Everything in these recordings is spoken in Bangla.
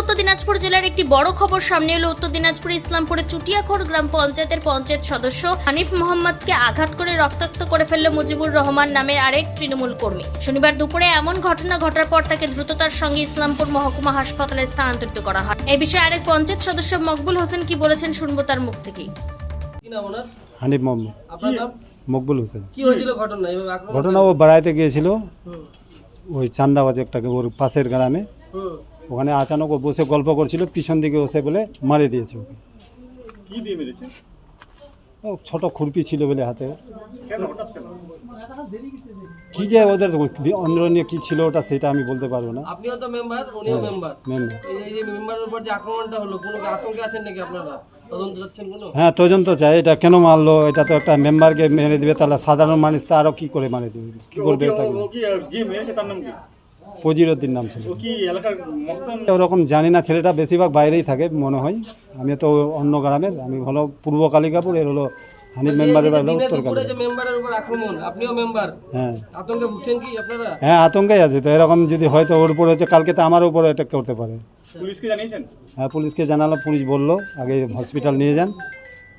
উত্তর দিনাজপুর জেলার একটি বড় খবর সামনে এলো। উত্তর দিনাজপুর ইসলামপুরে চুটিয়াখোর গ্রাম পঞ্চায়েতের পঞ্চায়েত সদস্য হানিফ মোহাম্মদকে আঘাত করে রক্তাক্ত করে ফেলল মুজিবুর রহমান নামে আরেক তৃণমূল কর্মী। শনিবার দুপুরে এমন ঘটনা ঘটার পর তাকে দ্রুততার সঙ্গে ইসলামপুর মহকুমা হাসপাতালে স্থানান্তরিত করা হয়। এই বিষয়ে আরেক পঞ্চায়েত সদস্য মকবুল হোসেন কি বলেছেন শুনব তার মুখ থেকেই। হানিফ মোহাম্মদ। মকবুল হোসেন। কি হয়েছিল ঘটনা? ঘটনা ও বেড়াইতে গিয়েছিল। ওই চান্দাবাজ একটা ওর পাশের গ্রামে। ওখানে আচানক ও বসে গল্প করছিল পিছন দিকে বসে বলে মারে দিয়েছে ওকে। কি দিয়ে মেরেছে? ছোট খুরপি ছিল বলে হাতে। কেন কি যে ওদের অন্দরনীয় কি ছিল ওটা সেটা আমি বলতে পারব না। আপনিও তো মেম্বার উনিও মেম্বার মেম্বার এই যে মেম্বারের উপর যে আক্রমণটা হলো কোনো আতঙ্কে আছেন নাকি আপনারা? তদন্ত যাচ্ছেন কোনো? হ্যাঁ তদন্ত চাই এটা কেন মারলো? এটা তো একটা মেম্বারকে মেরে দিবে তাহলে সাধারণ মানুষ তো আরও কী করে মারে দিবে? কী করবে নাম পজিরুদ্দিন নাম ছিল ওরকম জানি না ছেলেটা বেশিরভাগ বাইরেই থাকে মনে হয়। আমি তো অন্য গ্রামের আমি হলো পূর্ব কালিকাপুর এর হলো হানিফ মেম্বারের হলো উত্তর দুপুরে যে কালিকাপুর। মেম্বারের উপর আক্রমণ আপনিও মেম্বার? হ্যাঁ। আতঙ্কে ভুগছেন কি আপনারা? হ্যাঁ আতঙ্কেই আছে তো। এরকম যদি হয়তো ওর উপরে হচ্ছে কালকে তো আমার উপরে অ্যাটাক করতে পারে। হ্যাঁ পুলিশকে পুলিশ বলল আগে হসপিটাল নিয়ে যান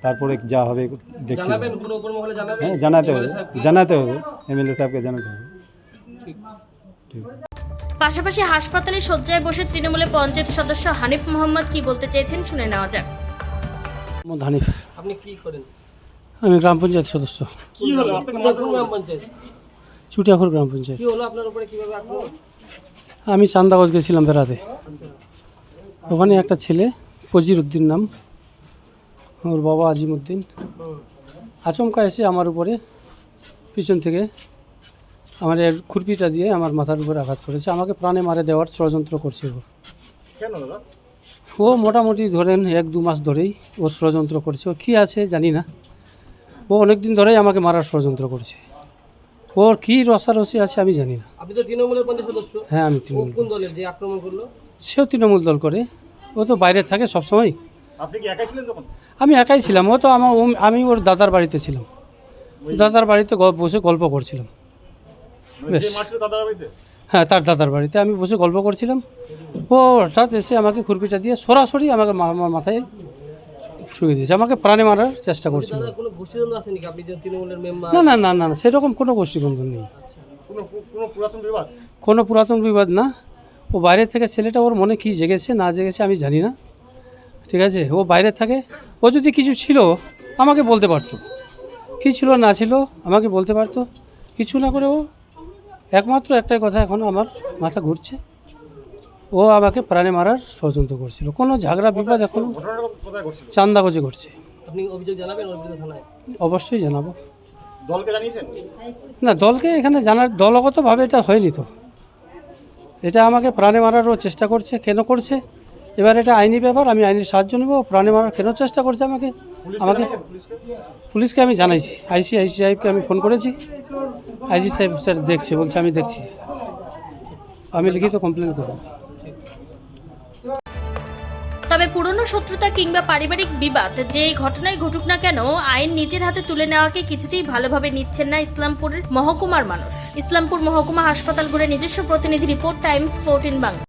তারপরে যা হবে দেখছি। জানাবেন কোনো উপর মহলে জানাবেন? হ্যাঁ জানাতে হবে? জানাতে হবে এমএলএ সাহেবকে জানাতে হবে। ঠিক। পাশাপাশি হাসপাতালে শয্যায় বসে তৃণমূলের পঞ্চায়েত সদস্য হানিফ মোহাম্মদ কি বলতে চেয়েছেন শুনে নেওয়া যাক। মোহাম্মদ হানিফ। আপনি কি করেন? আমি গ্রাম পঞ্চায়েত সদস্য। কি হলো? গ্রাম পঞ্চায়েত? চুটিয়াখুর গ্রাম পঞ্চায়েত। কি হলো আপনার উপরে কীভাবে আক্রমণ? আমি চান্দাগঞ্জ গেছিলাম বেড়াতে। ওখানে একটা ছেলে ফজির উদ্দিন নাম ওর বাবা আজিমউদ্দিন। আচমকা এসে আমার উপরে পিছন থেকে আমার এর খুরপিটা দিয়ে আমার মাথার উপরে আঘাত করেছে। আমাকে প্রাণে মারে দেওয়ার ষড়যন্ত্র করছে ও। কেন দাদা? ও মোটামুটি ধরেন এক দু মাস ধরেই ও ষড়যন্ত্র করছে। ও কী আছে জানি না। ও অনেক দিন ধরেই আমাকে মারার ষড়যন্ত্র করছে। ওর কী রসারসি আছে আমি জানি না। আপনি তো তৃণমূলের পঞ্চায়েত সদস্য। হ্যাঁ আমি তৃণমূল কোন দলের যে আক্রমণ করল? সেও তৃণমূল দল করে। ও তো বাইরে থাকে সবসময়। আপনি কি একাই ছিলেন তখন? আমি একাই ছিলাম। ও তো আমার আমি ওর দাদার বাড়িতে ছিলাম। দাদার বাড়িতে বসে গল্প করছিলাম। বেশ। দাদা বাড়িতে? হ্যাঁ তার দাদার বাড়িতে। আমি বসে গল্প করছিলাম। ও হঠাৎ এসে আমাকে খুরপিটা দিয়ে সরাসরি আমাকে মা- আমার মাথায় শুয়ে দিয়েছে। আমাকে প্রাণে মারার চেষ্টা করছিল। দাদা কোনো গোষ্ঠীদ্বন্দ্ব আছে নাকি আপনি যে তৃণমূলের মেম্বার না না না না না সেরকম কোনো গোষ্ঠীবন্ধন নেই। কোনো কোনো পুরাতন বিবাদ? কোনো পুরাতন বিবাদ না। ও বাইরে থেকে ছেলেটা ওর মনে কী জেগেছে না জেগেছে আমি জানি না। ঠিক আছে? ও বাইরে থাকে। ও যদি কিছু ছিল আমাকে বলতে পারতো। কী ছিল না ছিল আমাকে বলতে পারতো। কিছু না করে ও একমাত্র একটাই কথা এখন আমার মাথা ঘুরছে। ও আমাকে প্রাণে মারার ষড়যন্ত্র করছিল। কোনো ঝাগড়া বিবাদ এখন ঘটছিল ঘটছে আপনি অভিযোগ জানাবেন অবশ্যই জানাব। দলকে জানিয়েছেন? না দলকে এখানে জানার দলগতভাবে এটা হয়নি তো। এটা আমাকে প্রাণে মারারও চেষ্টা করছে কেন করছে? এবার এটা আইনি ব্যাপার আমি আইনি সাহায্য নেব। প্রাণে মারার কেন চেষ্টা করছে আমাকে? আমাকে পুলিশকে? পুলিশকে আমি জানাইছি। আইসি আইসি সাহেবকে আমি ফোন করেছি। আইসি সাহেব, স্যার দেখছি, বলছে আমি দেখছি। আমি লিখিত কমপ্লেন করব। তবে পুরনো শত্রুতা কিংবা পারিবারিক বিবাদ, যে ঘটনায় ঘটুক না কেন, আইন নিজের হাতে তুলে নেওয়াকে কিছুতেই ভালোভাবে নিচ্ছেন না ইসলামপুরের মহকুমার মানুষ। ইসলামপুর মহকুমা হাসপাতাল ঘুরে নিজস্ব প্রতিনিধি রিপোর্ট, টাইমস ফোরটিন বাংলা।